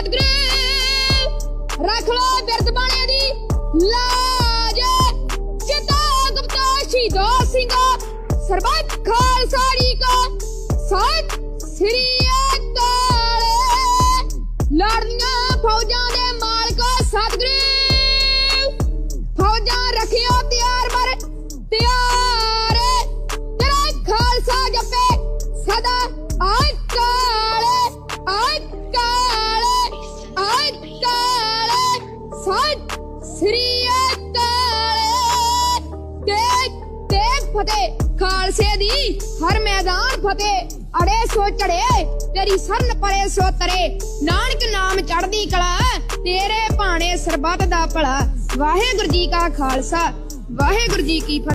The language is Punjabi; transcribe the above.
ਸਤਿਗੁਰੂ, ਰੱਖ ਲੋ ਬਿਰਦ ਬਾਣੇ ਦੀ ਲਾਜ। ਚਿਤਾ ਗੁਪਤਾ ਸ਼ੀਦੋ ਸਿੰਘ, ਸਰਬੱਤ ਖਾਲਸਾ ਜੀ ਕੋ ਸਤ ਸ੍ਰੀ ਅਕਾਲ। ਲੜਨੀਆਂ ਫੌਜਾਂ ਦੇ ਮਾਲਕੋ ਸਤਿਗੁਰੂ, ਫੌਜਾਂ ਰੱਖਿਓ ਤਿਆਰ ਮਰ ਤਿਆਰ। ਤੇਰਾ ਖਾਲਸਾ ਜਪੇ, ਸਦਾ ਆਇ ਸ੍ਰੀ ਅਕਾਲ। ਦੇਖ ਦੇਖ ਫਤਿਹ, ਖਾਲਸੇ ਦੀ ਹਰ ਮੈਦਾਨ ਫਤਿਹ। ਅੜੇ ਸੋ ਚੜੇ, ਤੇਰੀ ਸਰਨ ਪਰੇ ਸੋ ਤਰੇ। ਨਾਨਕ ਨਾਮ ਚੜਦੀ ਕਲਾ, ਤੇਰੇ ਭਾਣੇ ਸਰਬੱਤ ਦਾ ਭਲਾ। ਵਾਹਿਗੁਰੂ ਜੀ ਕਾ ਖਾਲਸਾ, ਵਾਹਿਗੁਰੂ ਜੀ ਕੀ ਫਤਿਹ।